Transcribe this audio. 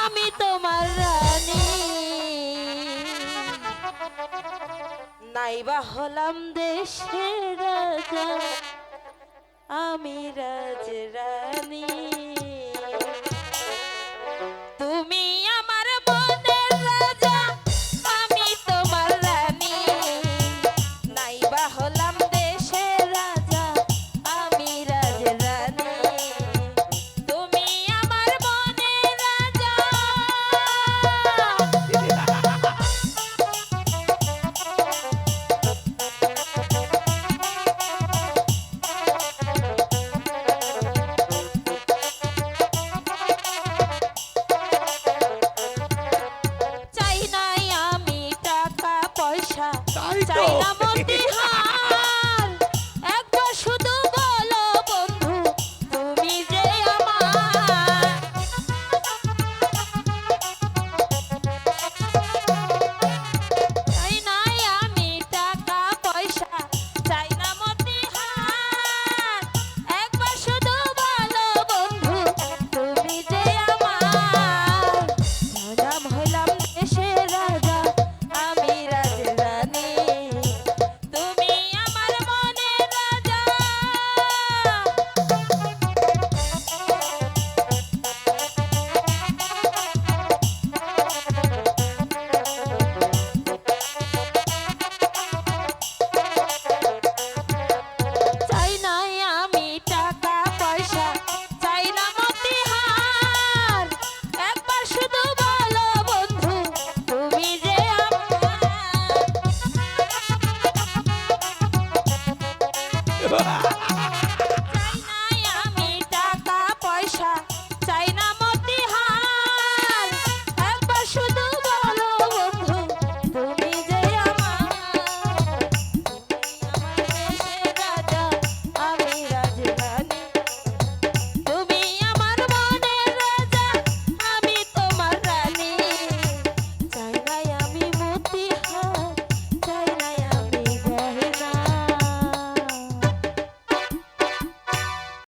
আমি তোমার রানী। নাইবা হলাম দেশের রাজা। আমি রাজ রানী দেখা তাই তো। চাইলাম Ah!